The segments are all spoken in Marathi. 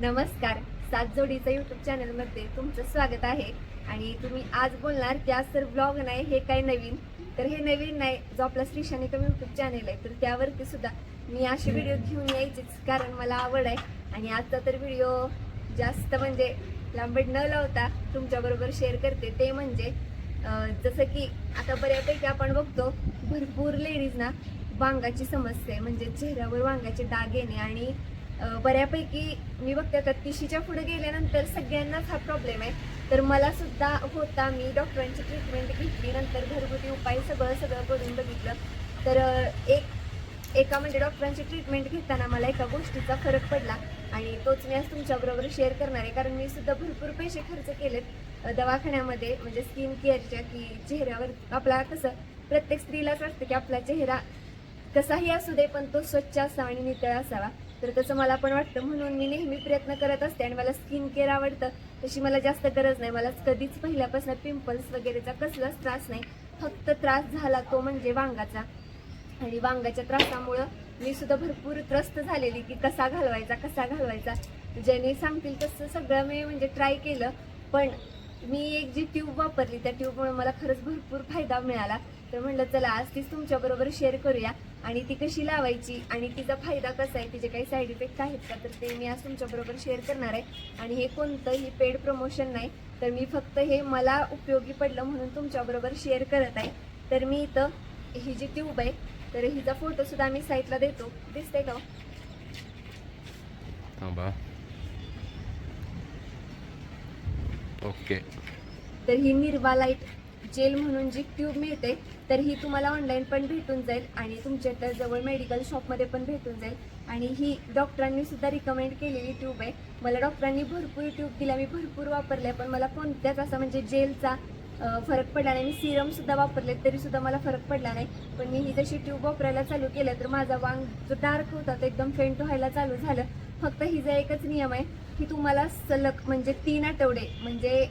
नमस्कार. सात जोडीचं यूट्यूब चॅनलमध्ये तुमचं स्वागत आहे. आणि तुम्ही आज बोलणार की आज तर ब्लॉग नाही हे काय नवीन. तर हे नवीन नाही जो आपला श्रीशानिकम यूट्यूब चॅनल आहे तर त्यावरती सुद्धा मी असे व्हिडिओ घेऊन यायचेच कारण मला आवड आहे. आणि आजचा तर व्हिडिओ जास्त म्हणजे लांबड न लावता तुमच्याबरोबर शेअर करते. ते म्हणजे जसं की आता बऱ्यापैकी आपण बघतो भरपूर लेडीजना वांगाची समस्या आहे. म्हणजे चेहऱ्यावर वांगाचे डाग येणे आणि बऱ्यापैकी मी बघते आता तिशीच्या पुढे गेल्यानंतर सगळ्यांनाच हा प्रॉब्लेम आहे. तर मला सुद्धा होता मी डॉक्टरांची ट्रीटमेंट घेतली नंतर घरगुती उपाय सगळं सगळं करून बघितलं. तर एक एका म्हणजे डॉक्टरांची ट्रीटमेंट घेताना मला एका गोष्टीचा फरक पडला आणि तोच मी आज तुमच्याबरोबर शेअर करणार आहे. कारण मी सुद्धा भरपूर पैसे खर्च केलेत दवाखान्यामध्ये म्हणजे स्किन केअरच्या की चेहऱ्यावर आपला कसं प्रत्येक स्त्रीलाच वाटतं की आपला चेहरा कसाही असू दे पण तो स्वच्छ असावा आणि नितळ असावा. तर तसं मला पण वाटतं. म्हणून मी नेहमी प्रयत्न करत असते आणि मला स्किन केअर आवडतं. तशी मला जास्त गरज नाही. मला कधीच पहिल्यापासून पिंपल्स वगैरेचा कसलाच त्रास नाही. फक्त त्रास झाला तो म्हणजे वांगाचा. आणि वांगाच्या त्रासामुळं मी सुद्धा भरपूर त्रस्त झालेली की कसा घालवायचा कसा घालवायचा. ज्याने सांगतील तसं सगळं मी म्हणजे ट्राय केलं. पण मी एक जी ट्यूब वापरली त्या ट्यूबमुळे मला खरंच भरपूर फायदा मिळाला. तर म्हणलं चला आज तीच तुमच्याबरोबर शेअर करूया. आणि ती कशी लावायची आणि तिचा फायदा कसा आहे तिचे काही साईड इफेक्ट आहेत का तर ते मी आज तुमच्याबरोबर शेअर करणार आहे. आणि हे कोणतंही पेड प्रमोशन नाही तर मी फक्त हे मला उपयोगी पडलं म्हणून तुमच्याबरोबर शेअर करत आहे. तर मी इथं ही जी ट्यूब आहे तर हिचा फोटो सुद्धा मी साईटला देतो. दिसते का हो? ओके तर ही निर्वा लाइट जेल म्हणून जी ट्यूब मिळते तर ही तुम्हाला ऑनलाईन पण भेटून जाईल आणि तुमच्या तर जवळ मेडिकल शॉपमध्ये पण भेटून जाईल. आणि ही डॉक्टरांनी सुद्धा रिकमेंड केलेली ट्यूब आहे. मला डॉक्टरांनी भरपूर ट्यूब दिल्या मी भरपूर वापरल्या पण मला कोणत्याच असा म्हणजे जेलचा फरक पडला नाही. मी सिरमसुद्धा वापरले तरीसुद्धा मला फरक पडला नाही. पण मी ही जशी ट्यूब वापरायला चालू केलं तर माझा वांग जो डार्क होता तो एकदम फेंट व्हायला चालू झालं. फक्त हिचा एकच नियम आहे की तुम्हाला सलग म्हणजे तीन आठवडे म्हणजे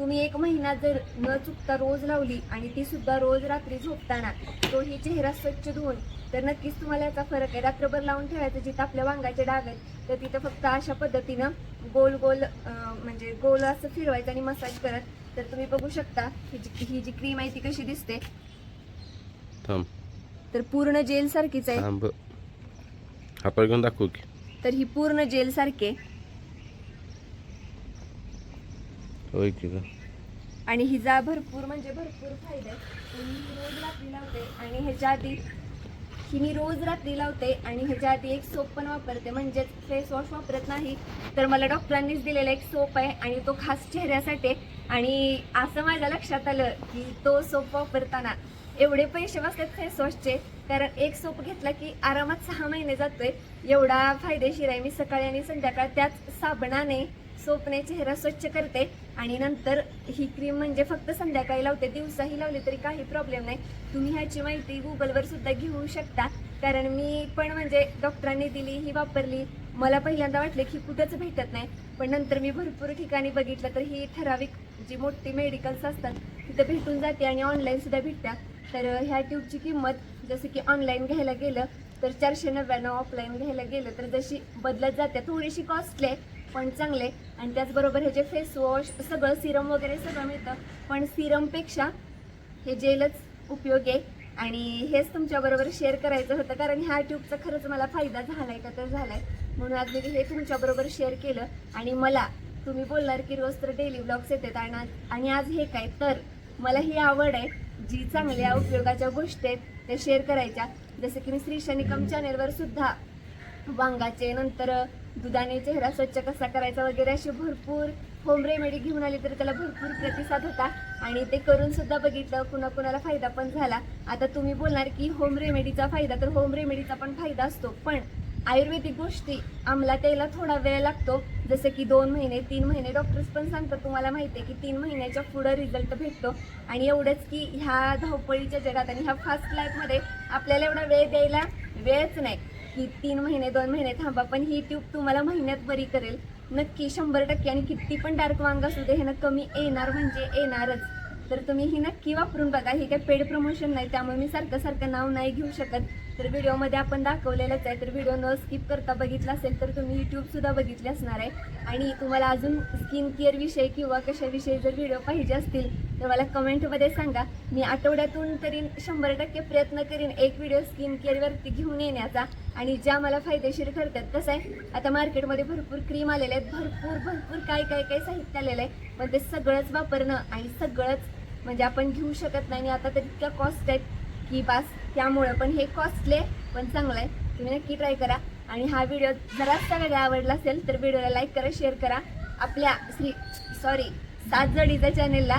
तुम्ही एक महिना जर न चुकता रोज लावली आणि ती सुद्धा रोज रात्री झोपताना तो ही चेहरा स्वच्छ धुवून तर नक्कीच तुम्हाला याचा फरक आहे. रात्रभर लावून ठेवायचं जिथं आपल्या वांगाचे डाग आहेत तर तिथं फक्त अशा पद्धतीनं गोल गोल म्हणजे गोल असं फिरवायचं आणि मसाज करत तर तुम्ही बघू शकता ही जी ही जी क्रीम आहे ती कशी दिसते. तर पूर्ण जेल सारखीच आहे. आपण घेऊन दाखवू की. तर ही पूर्ण जेल सारखी आहे होय की आणि हिचा भरपूर म्हणजे भरपूर फायदा आहे. तर मी रोज रात्री लावते आणि ह्याच्या आधी ही मी रोज रात्री लावते आणि ह्याच्या आधी एक सोप पण वापरते. म्हणजेच फेस वॉश वापरत नाही तर मला डॉक्टरांनीच दिलेला एक सोप आहे आणि तो खास चेहऱ्यासाठी. आहे. आणि असं माझ्या लक्षात आलं की तो सोप वापरताना एवढे पैसे बसतात फेस वॉशचे कारण एक सोप घेतला की आरामात सहा महिने जातोय. एवढा फायदेशीर आहे. मी सकाळी आणि संध्याकाळ त्याच साबणाने सोपने चेहरा स्वच्छ करते आणि नंतर ही क्रीम म्हणजे फक्त संध्याकाळी लावते दिवसाही लावली तरी काही प्रॉब्लेम नाही. तुम्ही ह्याची माहिती गुगलवर सुद्धा घेऊ शकता. कारण मी पण म्हणजे डॉक्टरांनी दिली ही वापरली. मला पहिल्यांदा वाटले की कुठंच भेटत नाही. पण नंतर मी भरपूर ठिकाणी बघितलं तर ही ठराविक जी मोठी मेडिकल्स असतात तिथं भेटून जाते आणि ऑनलाईन सुद्धा भेटतात. तर ह्या ट्यूबची किंमत जसं की ऑनलाईन घ्यायला गेलं तर चारशे नव्याण्णव ऑफलाईन घ्यायला गेलं तर जशी बदलत जाते थोडीशी कॉस्टली आहे. पण चांगले. आणि त्याचबरोबर ह्याचे फेस वॉश सगळं सिरम वगैरे सगळं मिळतं. पण सिरमपेक्षा हे जेलच उपयोगी आहे. आणि हेच तुमच्याबरोबर शेअर करायचं होतं. कारण ह्या ट्यूबचा खरंच मला फायदा झाला आहे का तर झाला आहे म्हणून आज मी हे तुमच्याबरोबर शेअर केलं. आणि मला तुम्ही बोलणार की रोज तर डेली ब्लॉग्स येतात. आणि आज- आणि आज हे काय? तर मला ही आवड आहे. जी चांगल्या उपयोगाच्या गोष्टी आहेत त्या शेअर करायच्या. जसं की मी श्री शनिकम चॅनेलवर सुद्धा वांगाचे नंतर दुधाने चेहरा स्वच्छ कसा करायचा वगैरे असे भरपूर होम रेमेडी घेऊन आली तर त्याला भरपूर प्रतिसाद होता. आणि ते करून सुद्धा बघितलं कुणा कुणाला फायदा पण झाला. आता तुम्ही बोलणार की होम रेमेडीचा फायदा तर होम रेमेडीचा पण फायदा असतो. पण आयुर्वेदिक गोष्टी अंमलात यायला थोडा वेळ लागतो. जसं की दोन महिने तीन महिने. डॉक्टर्स पण सांगतात तुम्हाला माहिती आहे की तीन महिन्याच्या पुढं रिझल्ट भेटतो. आणि एवढंच की ह्या धावपळीच्या जगात आणि ह्या फास्ट लाईफमध्ये आपल्याला एवढा वेळ द्यायला वेळच नाही. की तीन महिने दोन महिने थांबा पण ही ट्यूब तुम्हाला महिन्यात बरी करेल. नक्की शंभर टक्के आणि किती पण डार्क वांग असू दे ह्यानं कमी येणार म्हणजे येणारच. तर तुम्ही ही नक्की वापरून बघा. हे काही पेड प्रमोशन नाही त्यामुळे मी सारखं सारखं नाव नाही घेऊ शकत. तर व्हिडिओमध्ये आपण दाखवलेलंच आहे. तर व्हिडिओ न स्किप करता बघितला असेल तर तुम्ही यूट्यूबसुद्धा बघितले असणार आहे. आणि तुम्हाला अजून स्किन केअरविषयी किंवा कशाविषयी जर व्हिडिओ पाहिजे असतील तर मला कमेंटमध्ये सांगा मी आठवड्यातून तरी शंभर टक्के प्रयत्न करीन एक व्हिडिओ स्किन केअरवरती घेऊन येण्याचा आणि ज्या मला फायदेशीर ठरतात. कसं आहे? आता मार्केटमध्ये भरपूर क्रीम आलेले आहेत. भरपूर भरपूर काय काय काय साहित्य आलेलं आहे. पण ते सगळंच वापरणं आणि सगळंच म्हणजे आपण घेऊ शकत नाही आणि आता तर इतक्या कॉस्ट आहेत की बास त्यामुळं पण हे कॉस्टले पण चांगलं आहे. तुम्ही नक्की ट्राय करा. आणि हा व्हिडिओ जरासा वेगळा आवडला असेल तर व्हिडिओला लाईक करा शेअर करा. आपल्या श्री सॉरी सात जडीच्या चॅनेलला